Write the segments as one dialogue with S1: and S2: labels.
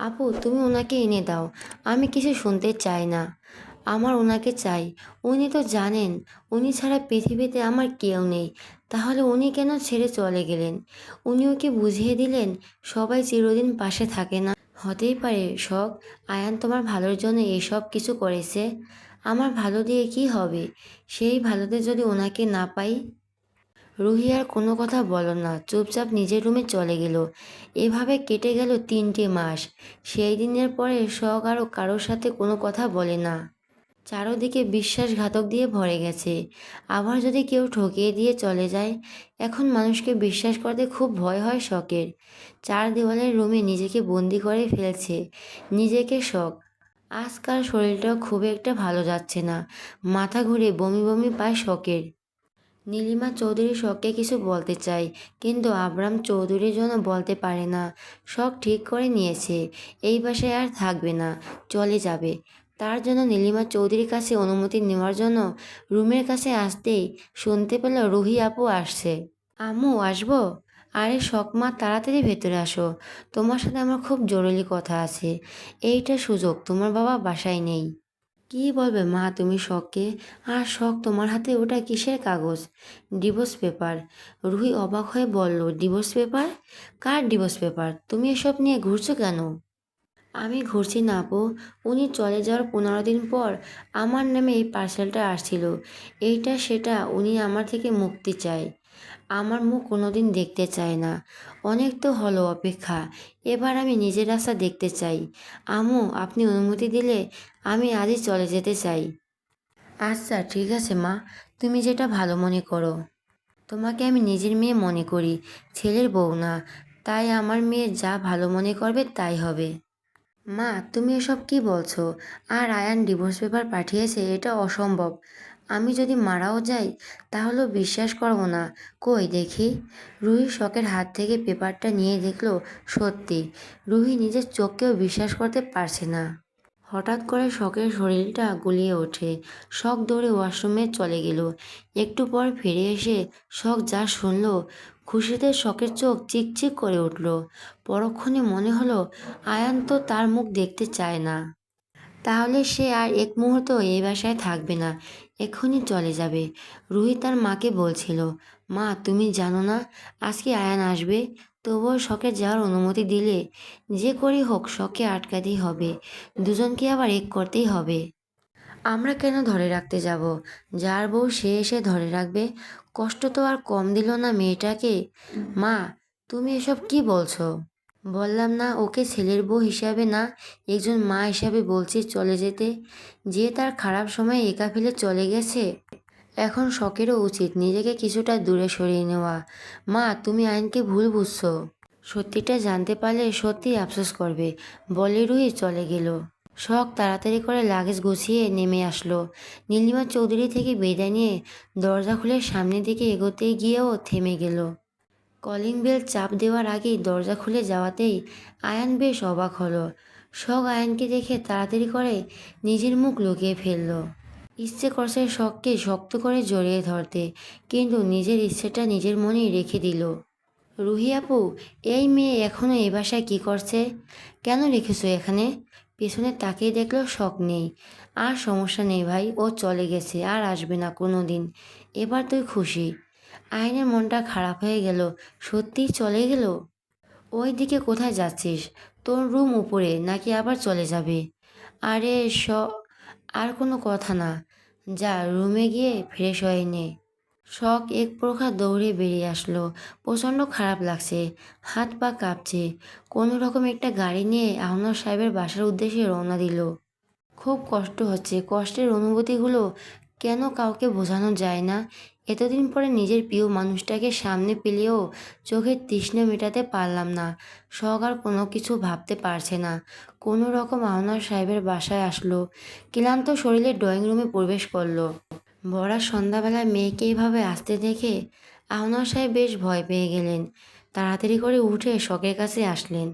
S1: আপু, তুমি ওনাকে এনে দাও। আমি কিছু শুনতে চাই না। আমার ওনাকে চাই। উনি তো জানেন, উনি ছাড়া পৃথিবীতে আমার কেউ নেই। তাহলে উনি কেন ছেড়ে চলে গেলেন? উনি ওকে বুঝিয়ে দিলেন, সবাই চিরদিন পাশে থাকে না? হতেই পারে, শখ। আয়ান তোমার ভালোর জন্য এসব কিছু করেছে। আমার ভালো দিয়ে কি হবে? সেই ভালোতে যদি ওনাকে না পাই? রুহি আর কোনো কথা বলো না, চুপচাপ নিজের রুমে চলে গেল। এভাবে কেটে গেল তিনটে মাস। সেই দিনের পরে শখ আরও কারোর সাথে কোনো কথা বলে না। চারোদিকে বিশ্বাসঘাতক দিয়ে ভরে গেছে। আবার যদি কেউ ঠকিয়ে দিয়ে চলে যায়, এখন মানুষকে বিশ্বাস করতে খুব ভয় হয় শখের। চার দেওয়ালের রুমে নিজেকে বন্দি করে ফেলছে। নিজেকে শখ। আজকাল শরীরটাও খুব একটা ভালো যাচ্ছে না। মাথা ঘুরে বমি বমি পায় শখের। নীলিমা চৌধুরী শখকে কিছু বলতে চাই কিন্তু আবরাম চৌধুরীর জন্য বলতে পারে না। শখ ঠিক করে নিয়েছে, এই বাসায় আর থাকবে না, চলে যাবে। তার জন্য নীলিমা চৌধুরীর কাছে অনুমতি নেওয়ার জন্য রুমের কাছে আসতেই শুনতে পেল রুহি আপু আসছে। আম্মু, আসব? আরে শখ মা, তাড়াতাড়ি ভেতরে আসো। তোমার সাথে আমার খুব জরুরি কথা আছে। এইটা সুযোগ, তোমার বাবা বাসায় নেই। কি বলবে মা তুমি শখকে? আর শখ তোমার হাতে ওটা কিসের কাগজ? Divorce paper. রুহি অবাক হয়ে বলল, ডিভোর্স পেপার? কার ডিভোর্স পেপার? তুমি এসব নিয়ে ঘুরছো কেন? আমি ঘুরছি না আপু। উনি চলে যাওয়ার পনেরো দিন পর আমার নামে এই পার্সেলটা আসছিল। এইটা সেটা উনি আমার থেকে মুক্তি চায়। আমার মুখ কোনোদিন দেখতে চায় না। অনেক তো হলো অপেক্ষা। এবার আমি নিজের রাস্তা দেখতে চাই। আমু আপনি অনুমতি দিলে আমি আজই চলে যেতে চাই। আচ্ছা ঠিক আছে মা। তুমি যেটা ভালো মনে করো। তোমাকে আমি নিজের মেয়ে মনে করি, ছেলের বউ না। তাই আমার মেয়ে যা ভালো মনে করবে তাই হবে। মা, তুমি এসব কি বলছো? আর আয়ান ডিভোর্স পেপার পাঠিয়েছে, এটা অসম্ভব। আমি যদি মারাও যাই, তাহলেও বিশ্বাস করব না। কই দেখি? রুহি শখের হাত থেকে পেপারটা নিয়ে দেখল সত্যি। রুহি নিজের চোখকেও বিশ্বাস করতে পারছে না। হঠাৎ করে শখের শরীরটা গুলিয়ে ওঠে। শখ দৌড়ে ওয়াশরুমে চলে গেল। একটু পর ফিরে এসে শখ যা শুনল, খুশিতে শখের চোখ চিকচিক করে উঠল। পরক্ষণে মনে হলো, আয়ান তো তার মুখ দেখতে চায় না। তাহলে সে আর এক মুহূর্ত এই বাসায় থাকবে না, এক্ষুনি চলে যাবে। রুহি তার মাকে বলছিল, মা, তুমি জানো না, আজকে আয়ান আসবে? তবুও শখে যাওয়ার অনুমতি দিলে যে করেই হোক শখে আটকাতেই হবে। দুজনকে আবার এক করতেই হবে। আমরা কেন ধরে রাখতে যাব? যার বউ সে এসে ধরে রাখবে। কষ্ট তো আর কম দিল না মেয়েটাকে। মা, তুমি এসব কি বলছো? বললাম না, ওকে ছেলের বউ হিসাবে না, একজন মা হিসাবে বলছি চলে যেতে। যে তার খারাপ সময় একা ফেলে চলে গেছে। এখন শখেরও উচিত নিজেকে কিছুটা দূরে সরিয়ে নেওয়া। মা, তুমি আইনকে ভুল বুঝছ। সত্যিটা জানতে পারলে সত্যি আফসোস করবে। বলে রুই চলে গেল। শখ তাড়াতাড়ি করে লাগেজ গুছিয়ে নেমে আসলো। নীলিমা চৌধুরী থেকে বিদায় নিয়ে দরজা খুলে সামনের দিকে এগোতে গিয়েও থেমে গেল। কলিং বেল চাপ দেওয়ার আগেই দরজা খুলে যাওয়াতেই আয়ান বেশ অবাক হলো। শখ আয়ানকে দেখে তাড়াতাড়ি করে নিজের মুখ লুকিয়ে ফেলল। ইচ্ছে করছে শখকে শক্ত করে জড়িয়ে ধরতে, কিন্তু নিজের ইচ্ছেটা নিজের মনেই রেখে দিল। রুহি আপু, এই মেয়ে এখনও এ বাসায় কী করছে? কেন রেখেছো এখানে? পেছনে তাকিয়ে দেখল শখ নেই। আর সমস্যা নেই ভাই, ও চলে গেছে, আর আসবে না কোনো দিন এবার তুই খুশি। আয়নের মনটা খারাপ হয়ে গেল। সত্যিই চলে গেল? ওই দিকে কোথায় যাচ্ছিস? তোর রুম উপরে, নাকি আবার চলে যাবে? আরে স আর কোনো কথা না। যা রুমে গিয়ে ফ্রেশ হয়ে নে। শখ এক প্রকার দৌড়ে বেরিয়ে আসলো। প্রচণ্ড খারাপ লাগছে। হাত পা কাঁপছে। কোনো রকম একটা গাড়ি নিয়ে আহনার সাহেবের বাসার উদ্দেশ্যে রওনা দিল। খুব কষ্ট হচ্ছে। কষ্টের অনুভূতিগুলো কেন কাউকে বোঝানো যায় না? এতদিন পরে নিজের প্রিয় মানুষটাকে সামনে পেলেও চোখের তৃষ্ণা মেটাতে পারলাম না। শখ আর কোনো কিছু ভাবতে পারছে না। কোনো রকম আহনার সাহেবের বাসায় আসলো। ক্লান্ত শরীরে ড্রয়িং রুমে প্রবেশ করল। ভরা সন্ধ্যাবেলায় মেয়েকে এইভাবে আসতে দেখে আহনাব সাহেব বেশ ভয় পেয়ে গেলেন। তাড়াতাড়ি করে উঠে শখের কাছে আসলেন।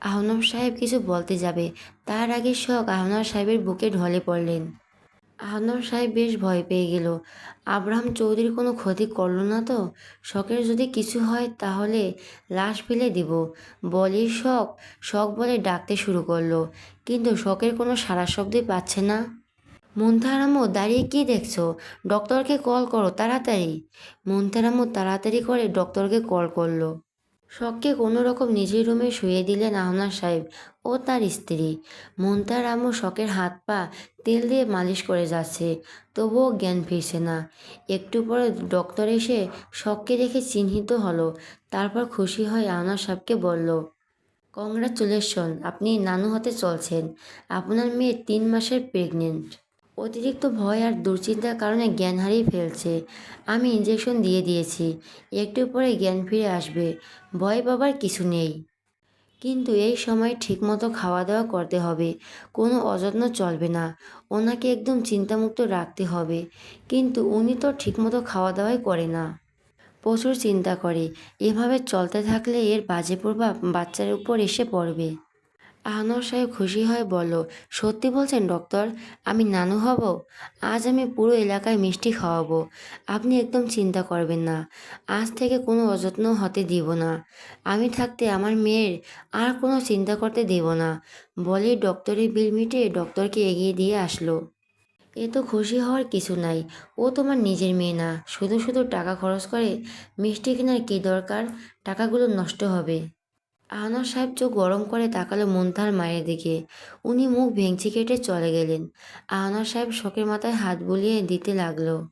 S1: আহনাব সাহেব কিছু বলতে যাবে। তার আগে শখ আহনাব সাহেবের বুকে ঢলে পড়লেন। আহনাব সাহেব বেশ ভয় পেয়ে গেল। আব্রাহাম চৌধুরী কোনো ক্ষতি করল না তো? শখের যদি কিছু হয় তাহলে লাশ ফেলে দিব। বলি শখ শখ বলে ডাকতে শুরু করল। কিন্তু শখের কোনো সারা শব্দই পাচ্ছে না। মন্থারামও দাঁড়িয়ে কি দেখছ? ডক্টরকে কল করো, তাড়াতাড়ি। মন্থারামও তাড়াতাড়ি করে ডক্টরকে কল করল। শখকে কোনো রকম নিজের রুমে শুয়ে দিলেন আহনার সাহেব ও তার স্ত্রী। মন্তার আম্মু শখের হাত পা তেল দিয়ে মালিশ করে যাচ্ছে, তবুও জ্ঞান ফিরছে না। একটু পরে ডক্টর এসে শখকে দেখে চিহ্নিত হলো, তারপর খুশি হয়ে আহনার সাহেবকে বলল, কংগ্রাচুলেশন, আপনি নানু হতে চলছেন। আপনার মেয়ে তিন মাসের প্রেগনেন্ট অতিরিক্ত ভয় আর দুশ্চিন্তার কারণে জ্ঞান হারিয়ে ফেলছে। আমি ইঞ্জেকশন দিয়ে দিয়েছি। একটু পরে জ্ঞান ফিরে আসবে। ভয় পাবার কিছু নেই। কিন্তু এই সময় ঠিকমতো খাওয়া দাওয়া করতে হবে। কোনো অযত্ন চলবে না। ওনাকে একদম চিন্তামুক্ত রাখতে হবে। কিন্তু উনি তো ঠিকমতো খাওয়া দাওয়াই করে না। প্রচুর চিন্তা করে। এভাবে চলতে থাকলে এর বাজে প্রভাব বাচ্চার উপর এসে পড়বে। আহনর সাহেব খুশি হয়ে বলল, সত্যি বলছেন ডক্টর, আমি নানু হব? আজ আমি পুরো এলাকায় মিষ্টি খাওয়াবো। আপনি একদম চিন্তা করবেন না, আজ থেকে কোনো অযত্ন হতে দিব না। আমি থাকতে আমার মেয়ের আর কোনো চিন্তা করতে দেব না। বলে ডক্টরের বিল মিটে ডক্টরকে এগিয়ে দিয়ে আসলো। এ তো খুশি হওয়ার কিছু নাই, ও তোমার নিজের মেয়ে না। শুধু শুধু টাকা খরচ করে মিষ্টি কেনার কী দরকার? টাকাগুলো নষ্ট হবে। আনোয়ার সাহেব চোখ গরম করে তাকালো মন্থার মায়ের দিকে। উনি মুখ ভেঙচি কেটে চলে গেলেন। আনোয়ার সাহেব শখের মাথায় হাত বুলিয়ে দিতে লাগল।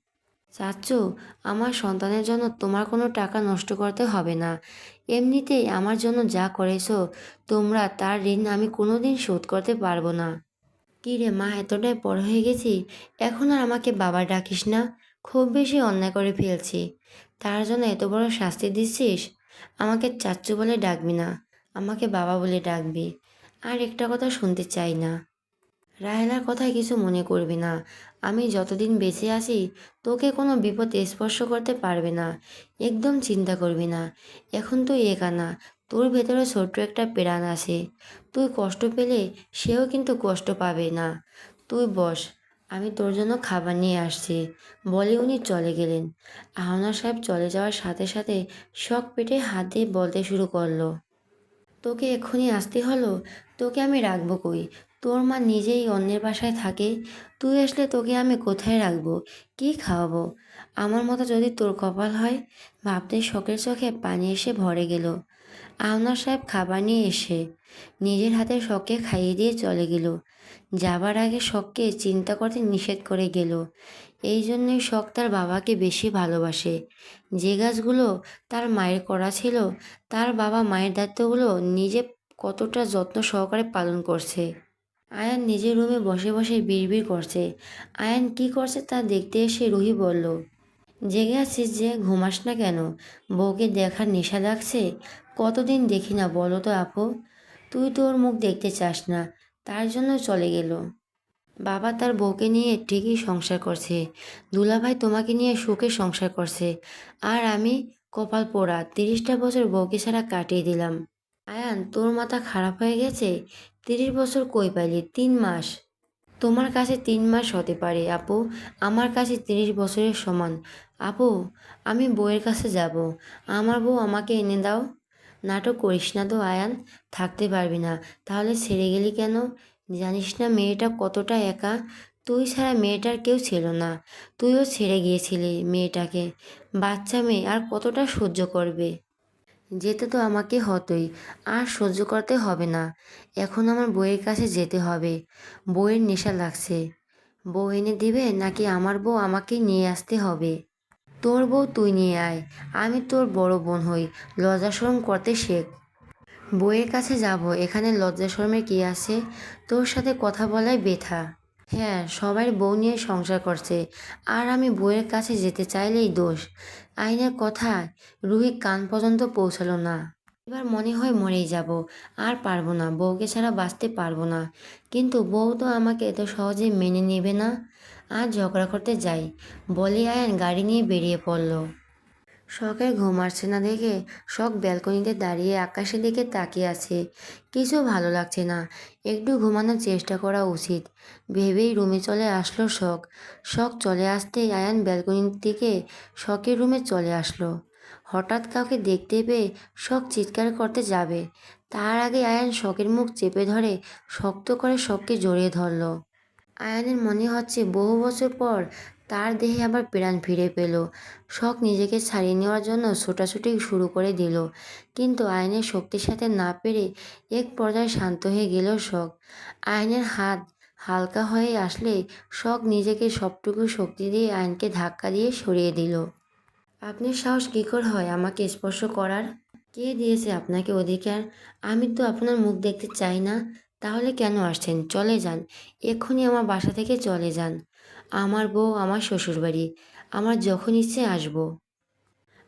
S1: চাচ্চু আমার সন্তানের জন্য তোমার কোনো টাকা নষ্ট করতে হবে না। এমনিতেই আমার জন্য যা করেছ, তোমরা তার ঋণ আমি কোনো দিন শোধ করতে পারব না। কী রে মা, এতটাই বড় হয়ে গেছি? এখন আর আমাকে বাবা ডাকিস না? খুব বেশি অন্যায় করে ফেলছি। তার জন্য এত বড় শাস্তি দিচ্ছিস? আমাকে চাচ্চু বলে ডাকবি না। আমাকে বাবা বলে ডাকবে। আর একটা কথা শুনতে চাই না। রাহেলার কথায় কিছু মনে করবি না। আমি যতদিন বেঁচে আছি, তোকে কোনো বিপদ স্পর্শ করতে পারবে না। একদম চিন্তা করবি না। এখন তুই একা না। তোর ভেতরে ছোট্ট একটা প্রাণ আছে। তুই কষ্ট পেলে সেও কিন্তু কষ্ট পাবে না। তুই বস, আমি তোর জন্য খাবার নিয়ে আসছি। বলে উনি চলে গেলেন। আহনা সাহেব চলে যাওয়ার সাথে সাথে শখ পেটে হাত দিয়ে বলতে শুরু করল। তোকে এক্ষুনি আসতে হলো? তোকে আমি রাখব কই? তোর মা নিজেই অন্যের বাসায় থাকে। তুই আসলে তোকে আমি কোথায় রাখব? কি খাওয়াবো? আমার মতো যদি তোর কপাল হয় ভাবতে শখের চোখে পানি এসে ভরে গেল। আওনার সাহেব খাবার নিয়ে এসে নিজের হাতে শখকে খাইয়ে দিয়ে চলে গেল। যাবার আগে শখকে চিন্তা করতে নিষেধ করে গেল। এই জন্যই শখ তার বাবাকে বেশি ভালোবাসে। যে গাছগুলো তার মায়ের করা ছিল, তার বাবা মায়ের দায়িত্বগুলো নিজে কতটা যত্ন সহকারে পালন করছে। আয়ান নিজের রুমে বসে বসে বিড়বিড় করছে। আয়ান কি করছে তা দেখতে এসে রুহি বলল জেগে আছিস যে, ঘুমাস না কেন? বউকে দেখার নেশা লাগছে? কতদিন দেখি না, বলো তো আপু। তুই তো ওর মুখ দেখতে চাস না, তার জন্য চলে গেল। বাবা তার বউকে নিয়ে ঠিকই সংসার করছে। দুলাভাই তোমাকে নিয়ে সুখে সংসার করছে। আর আমি কপাল পোড়া, তিরিশটা বছর বউকে ছাড়া কাটিয়ে দিলাম। আয়ান, তোর মাথা খারাপ হয়ে গেছে? তিরিশ বছর কই পাইলি? তিন মাস। তোমার কাছে তিন মাস হতে পারে, আপু। আমার কাছে তিরিশ বছরের সমান। আপু, আমি বউয়ের কাছে যাব। আমার বউ আমাকে এনে দাও। নাটক করিস না তো, আয়ান। থাকতে পারবি না। তাহলে ছেড়ে গেলি কেন? জানিস না, মেয়েটা কতটা একা। তুই ছাড়া মেয়েটার কেউ ছিল না। তুইও ছেড়ে গিয়েছিলি মেয়েটাকে। বাচ্চা মেয়ে আর কতটা সহ্য করবে? যেতে তো আমাকে হতোই, আর সহ্য করতে হবে না। এখন আমার বইয়ের কাছে যেতে হবে। বইয়ের নেশা লাগছে। বউ এনে দিবে নাকি আমার বউ আমাকে নিয়ে আসতে হবে? তোর বউ তুই নিয়ে আয়। আমি তোর বড় বোন হই। লজ্জা শরম করতে শেখ। বইয়ের কাছে যাব। এখানে লজ্জা শরমের কি আছে? তোর সাথে কথা বলাই বেথা। হ্যাঁ সবাই বউ নিয়ে সংসার করছে। আর আমি বইয়ের কাছে যেতে চাইলেই দোষ। আইনের কথা রুহি কান পর্যন্ত পৌঁছালো না। এবার মনে হয় মরেই যাব, আর পারব না, বউকে ছাড়া বাঁচতে পারব না। কিন্তু বউ তো আমাকে এত সহজে মেনে নেবে না। আর ঝগড়া করতে যাই বলে আয়ান গাড়ি নিয়ে বেরিয়ে পড়ল। শখের ঘুম আসছে না দেখে শখ ব্যালকনিতে দাঁড়িয়ে আকাশের দিকে তাকিয়ে আছে। কিছু ভালো লাগছে না। একটু ঘুমানোর চেষ্টা করা উচিত। ভেবেই রুমে চলে আসলো শখ শখ চলে আসতেই আয়ান ব্যালকনির দিকে শখের রুমে চলে আসলো। হঠাৎ কাউকে দেখতে পেয়ে শখ চিৎকার করতে যাবে। তার আগে আয়ান শখের মুখ চেপে ধরে শক্ত করে শখকে জড়িয়ে ধরলো। আয়ানের মনে হচ্ছে বহু বছর পর তার দেহে আবার প্রাণ ফিরে পেল। শখ নিজেকে ছাড়িয়ে নেওয়ার জন্য ছোটাছুটি শুরু করে দিল। কিন্তু আয়নের শক্তির সাথে না পেরে এক পর্যায়ে শান্ত হয়ে গেল শখ। আয়নের হাত হালকা হয়ে আসলে শখ নিজেকে সবটুকু শক্তি দিয়ে আয়নকে ধাক্কা দিয়ে সরিয়ে দিল। আপনি সাহস কী করে হয় আমাকে স্পর্শ করার? কে দিয়েছে আপনাকে অধিকার? আমি তো আপনার মুখ দেখতে চাই না। তাহলে কেন আসছেন? চলে যান। এক্ষুনি আমার বাসা থেকে চলে যান। আমার বউ আমার শ্বশুরবাড়ি। আমার যখন ইচ্ছে আসব।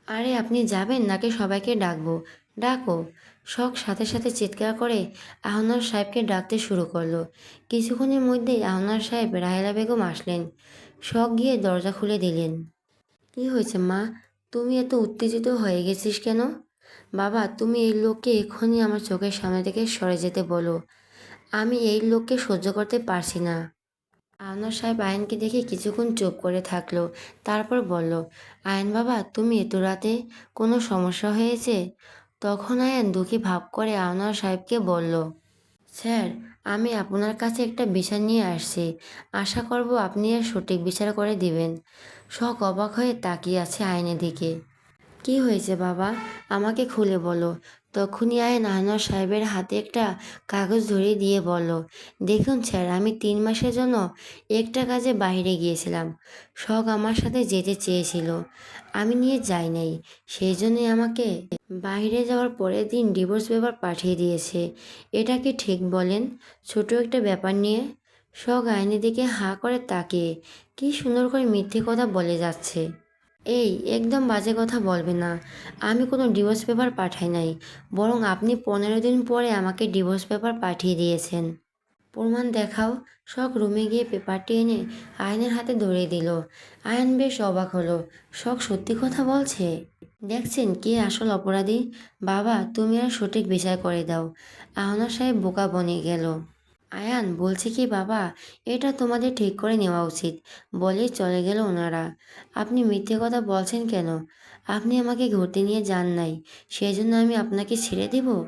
S1: আরে, আপনি যাবেন নাকি সবাইকে ডাকবো? ডাকো। শখ সাথে সাথে চিৎকার করে আহনার সাহেবকে ডাকতে শুরু করল। কিছুক্ষণের মধ্যেই আহনার সাহেব রাহেলা বেগম আসলেন। শখ গিয়ে দরজা খুলে দিলেন। কি হয়েছে মা? তুমি এত উত্তেজিত হয়ে গেছিস কেন? বাবা, তুমি এই লোককে এক্ষুনি আমার চোখের সামনে থেকে সরে যেতে বলো। আমি এই লোককে সহ্য করতে পারছি না। আয়নার সাহেব আয়নকে দেখে কিছুক্ষণ চুপ করে থাকল। তারপর বলল আয়ন বাবা, তুমি এত রাতে কোনো সমস্যা হয়েছে? তখন আয়ন দুঃখী ভাব করে আয়নার সাহেবকে বলল, স্যার, আমি আপনার কাছে একটা বিচার নিয়ে আসছি। আশা করব আপনি এর সঠিক বিচার করে দিবেন। শখ অবাক হয়ে তাকিয়ে আছে আয়নের দিকে। কি হয়েছে বাবা? আমাকে খুলে বলো। তখনই আয়ন আয়নার সাহেবের হাতে একটা কাগজ ধরে দিয়ে বলল, দেখুন স্যার, আমি তিন মাসের জন্য একটা কাজে বাইরে গিয়েছিলাম। শখ আমার সাথে যেতে চেয়েছিল। আমি নিয়ে যাই নাই। সেই জন্যই আমাকে বাইরে যাওয়ার পরের দিন ডিভোর্স পেপার পাঠিয়ে দিয়েছে। এটা কি ঠিক বলেন? ছোট একটা ব্যাপার নিয়ে শখ আইনের দিকে হাঁ করে তাকিয়ে, কি সুন্দর করে মিথ্যে কথা বলে যাচ্ছে। এই, একদম বাজে কথা বলবে না। আমি কোনো ডিভোর্স পেপার পাঠাই নাই। বরং আপনি পনেরো দিন পরে আমাকে ডিভোর্স পেপার পাঠিয়ে দিয়েছেন। প্রমাণ দেখাও শখ রুমে গিয়ে পেপারটি এনে আয়নের হাতে ধরিয়ে দিল। আয়ন বেশ অবাক হলো। শখ সত্যি কথা বলছে? দেখছেন কে আসল অপরাধী? বাবা, তুমি আর সঠিক বিচার করে দাও। আহনা সাহেব বোকা বনে গেল। আয়ান বলছে কি, বাবা, এটা তোমাদের ঠিক করে নেওয়া উচিত। বলে চলে গেল ওনারা। আপনি মিথ্যে কথা বলছেন কেন? আপনি আমাকে ঘুরতে নিয়ে যান নাই। সেই জন্য আমি আপনাকে ছেড়ে দেব?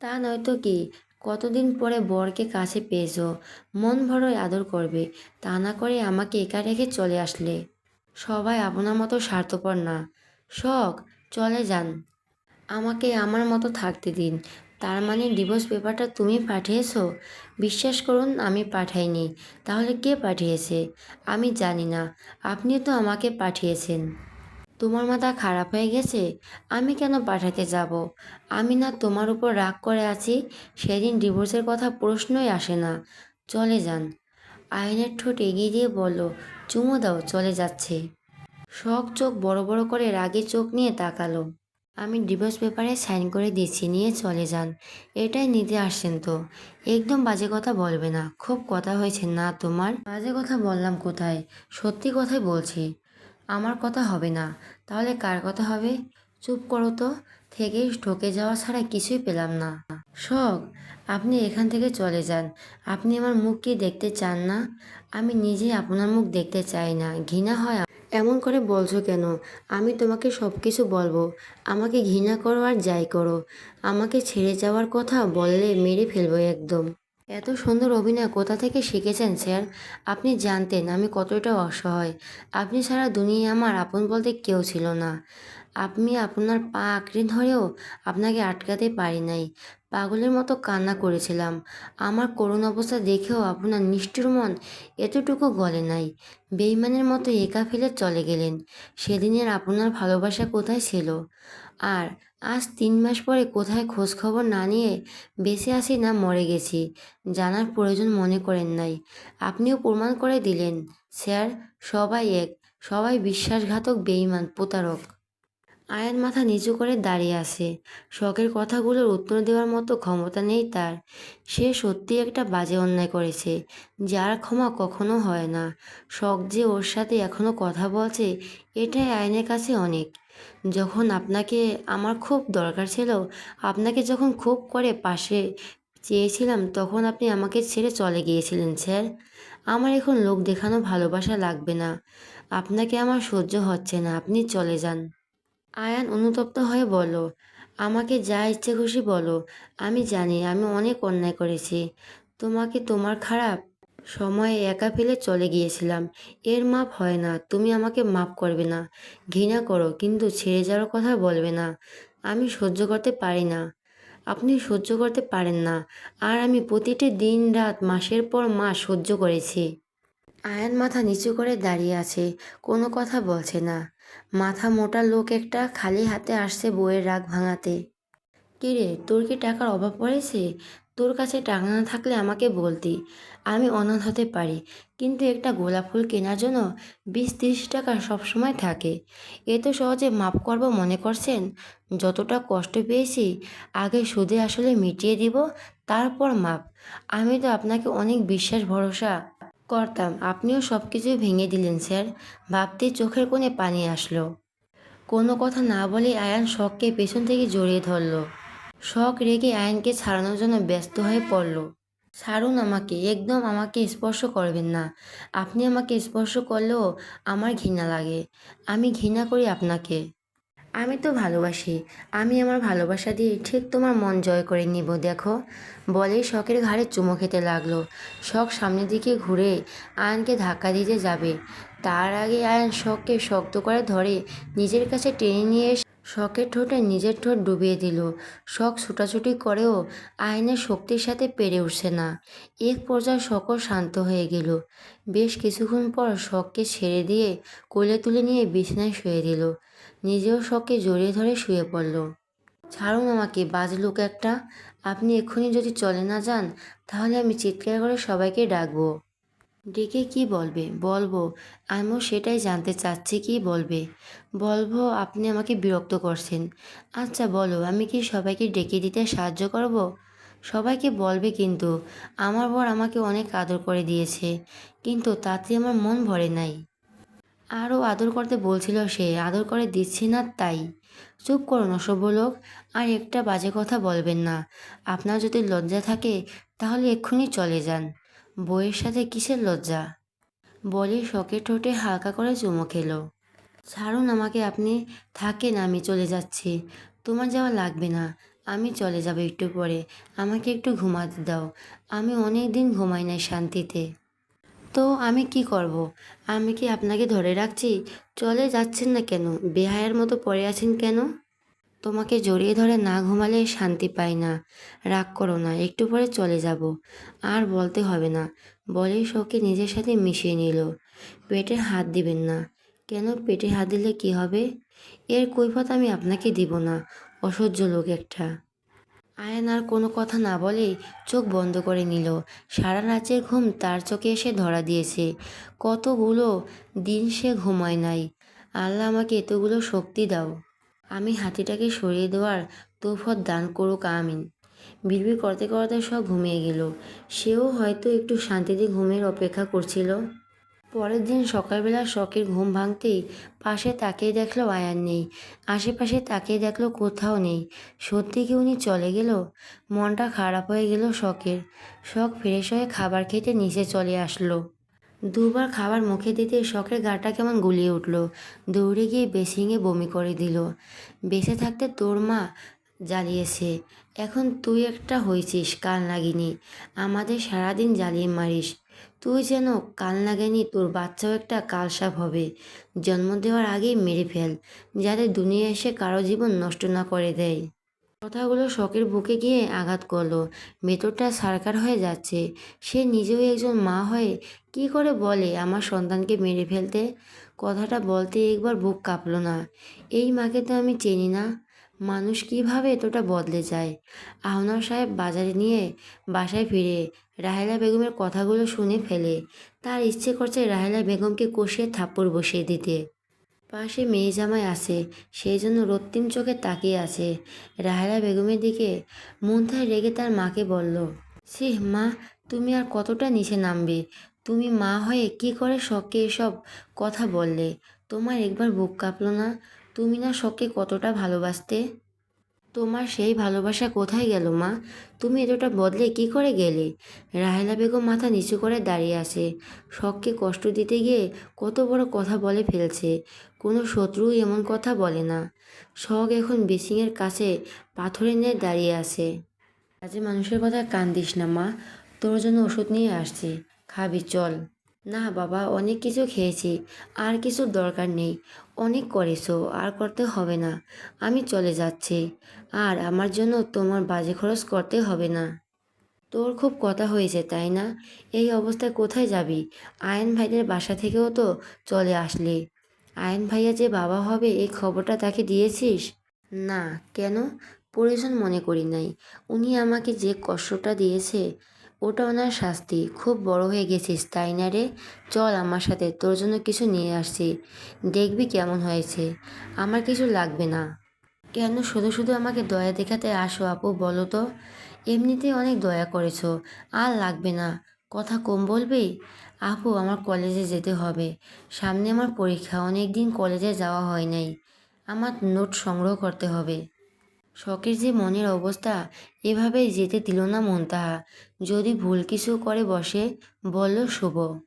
S1: তা নয়তো কি? কতদিন পরে বরকে কাছে পেয়েছ? মন ভরই আদর করবে। তা না করে আমাকে একা রেখে চলে আসলে। সবাই আপনার মতো স্বার্থপর না। শখ, চলে যান। আমাকে আমার মতো থাকতে দিন। তার মানে ডিভোর্স পেপারটা তুমি পাঠিয়েছো? বিশ্বাস করুন, আমি পাঠাইনি। তাহলে কে পাঠিয়েছে? আমি জানি না। আপনি তো আমাকে পাঠিয়েছেন। তোমার মাথা খারাপ হয়ে গেছে? আমি কেন পাঠাতে যাব? আমি না তোমার উপর রাগ করে আছি, সেদিন ডিভোর্সের কথা প্রশ্নই আসে না। চলে যান। আয়নের ঠোঁট এগিয়ে দিয়ে বলল, চুমো দাও, চলে যাচ্ছে। শখ চোখ বড় বড় করে রাগে চোখ নিয়ে তাকালো। আমি ডিভোর্স পেপারে সাইন করে দিচ্ছি, নিয়ে চলে যান। এটাই নিতে আসছেন তো। একদম বাজে কথা বলবে না। খুব কথা হয়েছে না তোমার? বাজে কথা বললাম কোথায়? সত্যি কথাই বলছি। আমার কথা হবে না। তাহলে কার কথা হবে? চুপ করো তো। থেকে ঠকে যাওয়া ছাড়া কিছুই পেলাম না। শখ আপনি এখান থেকে চলে যান। আপনি আমার মুখ কি দেখতে চান না? আমি নিজে আপনার মুখ দেখতে চাই না। ঘৃণা হয় এমন করে বলছো কেন? আমি তোমাকে সব কিছু বলব। আমাকে ঘৃণা করো আর যাই করো। আমাকে ছেড়ে যাওয়ার কথা বললে মেরে ফেলব একদম। এত সুন্দর অভিনয় কোথা থেকে শিখেছেন, স্যার? আপনি জানতেন আমি কতটা অসহায়। আপনি ছাড়া দুনিয়ায় আমার আপন বলতে কেউ ছিল না। আপনি আপনার পা আঁকড়ে ধরেও আপনাকে আটকাতে পারি নাই। পাগলের মতো কান্না করেছিলাম। আমার করুণ অবস্থা দেখেও আপনার নিষ্ঠুর মন এতটুকু গলে নাই। বেইমানের মতো একা ফেলে চলে গেলেন। সেদিনের আপনার ভালোবাসা কোথায় ছিল? আর আজ তিন মাস পরে কোথায় খোঁজ খবর না নিয়ে বেঁচে আসি না মরে গেছি, জানার প্রয়োজন মনে করেন নাই। আপনিও প্রমাণ করে দিলেন, স্যার, সবাই এক, সবাই বিশ্বাসঘাতক বেইমান প্রতারক। আয়ান মাথা নিচু করে দাঁড়িয়ে আছে। শখের কথাগুলোর উত্তর দেওয়ার মতো ক্ষমতা নেই তার। সে সত্যি একটা বাজে অন্যায় করেছে, যার ক্ষমা কখনো হয় না। শখ যে ওর সাথে এখনও কথা বলছে, এটাই আয়নের কাছে অনেক। যখন আপনাকে আমার খুব দরকার ছিল, আপনাকে যখন খুব করে পাশে চেয়েছিলাম, তখন আপনি আমাকে ছেড়ে চলে গিয়েছিলেন, স্যার। আমার এখন লোক দেখানো ভালোবাসা লাগবে না। আপনাকে আমার সহ্য হচ্ছে না, আপনি চলে যান। আয়ান অনুতপ্ত হয়ে বলল, আমাকে যা ইচ্ছে খুশি বলো। আমি জানি আমি অনেক অন্যায় করেছি। তোমাকে তোমার খারাপ সময়ে একা ফেলে চলে গিয়েছিলাম। এর মাপ হয় না। তুমি আমাকে মাপ করবে না। ঘৃণা করো, কিন্তু ছেড়ে যাওয়ার কথা বলবে না। আমি সহ্য করতে পারি না। আপনি সহ্য করতে পারেন না। আর আমি প্রতিটি দিন, রাত, মাসের পর মাস সহ্য করেছি। আয়ান মাথা নিচু করে দাঁড়িয়ে আছে। কোনো কথা বলছে না। মাথা মোটা লোক একটা খালি হাতে আসছে বউয়ের রাগ ভাঙাতে। কিরে তোর কি টাকার অভাব পড়েছে? তোর কাছে টাকা না থাকলে আমাকে বলতি, আমি অনাথ হতে পারি। কিন্তু একটা গোলাপ ফুল কেনার জন্য বিশ তিরিশ টাকা সবসময় থাকে। এ তো সহজে মাপ করব মনে করছেন? যতটা কষ্ট পেয়েছি, আগে সুদে আসলে মিটিয়ে দিব, তারপর মাপ আমি তো আপনাকে অনেক বিশ্বাস, ভরসা করতাম। আপনিও সব কিছুই ভেঙে দিলেন, স্যার। ভাবতেই চোখের কোণে পানি আসলো। কোনো কথা না বলে আয়ান শখকে পেছন থেকে জড়িয়ে ধরল। শখ রেগে আয়নকে ছাড়ানোর জন্য ব্যস্ত হয়ে পড়ল। ছাড়ুন আমাকে, একদম আমাকে স্পর্শ করবেন না। আপনি আমাকে স্পর্শ করলেও আমার ঘৃণা লাগে। আমি ঘৃণা করি আপনাকে। আমি তো ভালোবাসি। আমি আমার ভালোবাসা দিয়ে ঠিক তোমার মন জয় করে নিব, দেখো। বলেই শখের ঘাড়ে চুমো খেতে লাগল। শখ সামনের দিকে ঘুরে আয়নকে ধাক্কা দিতে যাবে। তার আগে আয়ন শখকে শক্ত করে ধরে নিজের কাছে টেনে নিয়ে এসে শখের ঠোঁটে নিজের ঠোঁট ডুবিয়ে দিল। শখ ছুটাছুটি করেও আয়নের শক্তির সাথে পেরে উঠছে না। এক পর্যায়ে শখও শান্ত হয়ে গেল। বেশ কিছুক্ষণ পর শখকে ছেড়ে দিয়ে কোলে তুলে নিয়ে বিছানায় শুয়ে দিল। নিজেও শখকে জড়িয়ে ধরে শুয়ে পড়ল। ছাড়ুন আমাকে, বাজ লোক একটা। আপনি এক্ষুনি যদি চলে না যান, তাহলে আমি চিৎকার করে সবাইকে ডাকবো। ডেকে কি বলবে? বলব। আমিও সেটাই জানতে চাচ্ছি, কি বলবে? বলব, আপনি আমাকে বিরক্ত করছেন। আচ্ছা বলো, আমি কি সবাইকে ডেকে দিতে সাহায্য করব? সবাইকে বলবে কিন্তু। আমার বর আমাকে অনেক আদর করে দিয়েছে, কিন্তু তাতে আমার মন ভরে নাই। আরও আদর করতে বলছিল সে, আদর করে দিচ্ছি না তাই। চুপ করুন অসভ্য লোক, আর একটা বাজে কথা বলবেন না। আপনার যদি লজ্জা থাকে, তাহলে এক্ষুনি চলে যান। বইয়ের সাথে কিসের লজ্জা? বলে শখের ঠোঁটে হালকা করে চুমো খেলো। ছাড়ুন আমাকে, আপনি থাকেন, আমি চলে যাচ্ছি। তোমার যাওয়া লাগবে না, আমি চলে যাব একটু পরে। আমাকে একটু ঘুমাতে দাও। আমি অনেক দিন ঘুমাই নাই শান্তিতে। তো আমি কি করব। আমি কি আপনাকে ধরে রাখছি? চলে যাচ্ছেন না কেন? বেহায়ের মতো পড়ে আছেন কেন? তোমাকে জড়িয়ে ধরে না ঘুমালে শান্তি পাই না। রাগ করো না, একটু পরে চলে যাব। আর বলতে হবে না। বলে শোকে নিজের সাথে মিশিয়ে নিল। পেটে হাত দিবেন না। কেন পেটে হাত দিলে কি হবে? এর কৈফত আমি আপনাকে দিব না। অসহ্য লোক একটা। আয়ন আর কোনো কথা না বলেই চোখ বন্ধ করে নিল। সারা রাতের ঘুম তার চোখে এসে ধরা দিয়েছে। কতগুলো দিন সে ঘুমায় নাই। আল্লাহ আমাকে এতগুলো শক্তি দাও। আমি হাতিটাকে সরিয়ে দেওয়ার তৌফত দান করুক, আমিন। বিড়বিড় করতে করতে সব ঘুমিয়ে গেল। সেও হয়তো একটু শান্তিতে ঘুমের অপেক্ষা করছিল। পরের দিন সকালবেলা শখের ঘুম ভাঙতেই পাশে তাকিয়ে দেখল আয়ান নেই। আশেপাশে তাকিয়ে দেখল কোথাও নেই। সত্যি কি উনি চলে গেল? মনটা খারাপ হয়ে গেল শখের। শখ ফ্রেশ হয়ে খাবার খেতে নিচে চলে আসলো। দুবার খাবার মুখে দিতে শখের গাটা কেমন গুলিয়ে উঠল। দৌড়ে গিয়ে বেসিংয়ে বমি করে দিল। বেঁচে থাকতে তোর মা জ্বালিয়েছে। এখন তুই একটা হয়েছিস কাল নাগিনি। আমাদের সারাদিন জ্বালিয়ে মারিস। তুই যেন কাল নাগিনি তোর বাচ্চাও একটা কালসাপ হবে। জন্ম দেওয়ার আগেই মেরে ফেল, যাতে দুনিয়া এসে কারও জীবন নষ্ট না করে দেয়। কথাগুলো শখের বুকে গিয়ে আঘাত করল। ভেতরটা সারকার হয়ে যাচ্ছে। সে নিজেও একজন মা হয়ে কি করে বলে আমার সন্তানকে মেরে ফেলতে? কথাটা বলতে একবার বুক কাঁপলো না। এই মাকে তো আমি চিনি না। মানুষ কীভাবে এতটা বদলে যায়? আহনার সাহেব বাজারে নিয়ে বাসায় ফিরে রাহেলা বেগমের কথাগুলো শুনে ফেলে। তার ইচ্ছে করছে রাহেলা বেগমকে কষিয়ে থাপ্পড় বসিয়ে দিতে। পাশে মেয়ে জামাই আছে, সেই জন্য রক্তিম চোখে তাকিয়ে আছে। রাহেলা বেগমের দিকে মুন্থায় রেগে তার মাকে বলল সি মা, তুমি আর কতটা নিচে নামবে? তুমি মা হয়ে কি করে শখকে এসব কথা বললে? তোমার একবার বুক কাঁপলো না? তুমি না শখকে কতটা ভালোবাসতে? তোমার সেই ভালোবাসা কোথায় গেল, মা? তুমি এতটা বদলে কি করে গেলে? রাহেলা বেগম মাথা নিচু করে দাঁড়িয়ে আছে। শখকে কষ্ট দিতে গিয়ে কত বড় কথা বলে ফেলছে। কোনো শত্রু এমন কথা বলে না। শখ এখন বেসিংয়ের কাছে পাথরের নিয়ে দাঁড়িয়ে আছে। কাজে মানুষের কথা কান দিস না, মা। তোর জন্য ওষুধ নিয়ে আসছি। খাবি, চল। না বাবা, অনেক কিছু খেয়েছি, আর কিছুর দরকার নেই। অনেক করেছ, আর করতে হবে না। আমি চলে যাচ্ছি, আর আমার জন্য তোমার বাজে খরচ করতে হবে না। তোর খুব কথা হয়েছে, তাই না? এই অবস্থায় কোথায় যাবি? আয়ন ভাইদের বাসা থেকেও তো চলে আসলি। আয়ন ভাইয়া যে বাবা হবে, এই খবরটা তাকে দিয়েছিস? না, কেন? প্রয়োজন মনে করি নাই। উনি আমাকে যে কষ্টটা দিয়েছে ওটা ওনার শাস্তি। খুব বড় হয়ে গেছিস, তাই না রে? চল আমার সাথে, তোর জন্য কিছু নিয়ে আসছি। দেখবি কেমন হয়েছে। আমার কিছু লাগবে না। কেন শুধু শুধু আমাকে দয়া দেখাতে আসো আপু, বলো তো। এমনিতে অনেক দয়া করেছ, আর লাগবে না। কথা কম বলবি? আপু, আমার কলেজে যেতে হবে। সামনে আমার পরীক্ষা অনেক দিন কলেজে যাওয়া হয় নাই। আমার নোট সংগ্রহ করতে হবে। শখের যে মনের অবস্থা, এভাবেই যেতে দিল না মনতাহা যদি ভুল কিছু করে বসে, বলল, শুভ।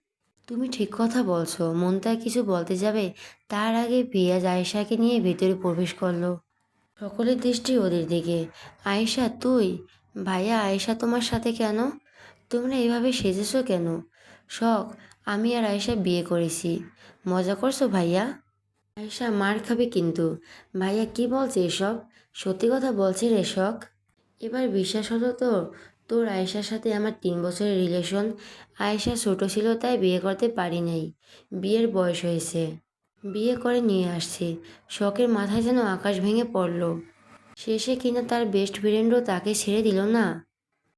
S1: তুমি ঠিক কথা বলছো। মনতা কিছু বলতে যাবে, তার আগে পিয়াজ আয়েশাকে নিয়ে ভেতরে প্রবেশ করল। সকলের দৃষ্টি ওদের দিকে। আয়েশা, তুই? ভাইয়া, আয়েশা তোমার সাথে কেন? তোমরা এভাবে সেজেছো কেন? শখ, আমি আর আয়েশা বিয়ে করেছি। মজা করছ ভাইয়া? আয়েশা, মার খাবে কিন্তু। ভাইয়া, কি বলছে এসব? সত্যি কথা বলছে রে শখ এবার বিশ্বাস হলো তো, তোর আয়েশার সাথে আমার তিন বছরের রিলেশন আয়েশা ছোট ছিল, তাই বিয়ে করতে পারি নাই। বিয়ের বয়স হয়েছে। বিয়ে করে নিয়ে আসছি। শখের মাথায় যেন আকাশ ভেঙে পড়ল। শেষে কিনা তার বেস্ট ফ্রেন্ডও তাকে ছেড়ে দিল না?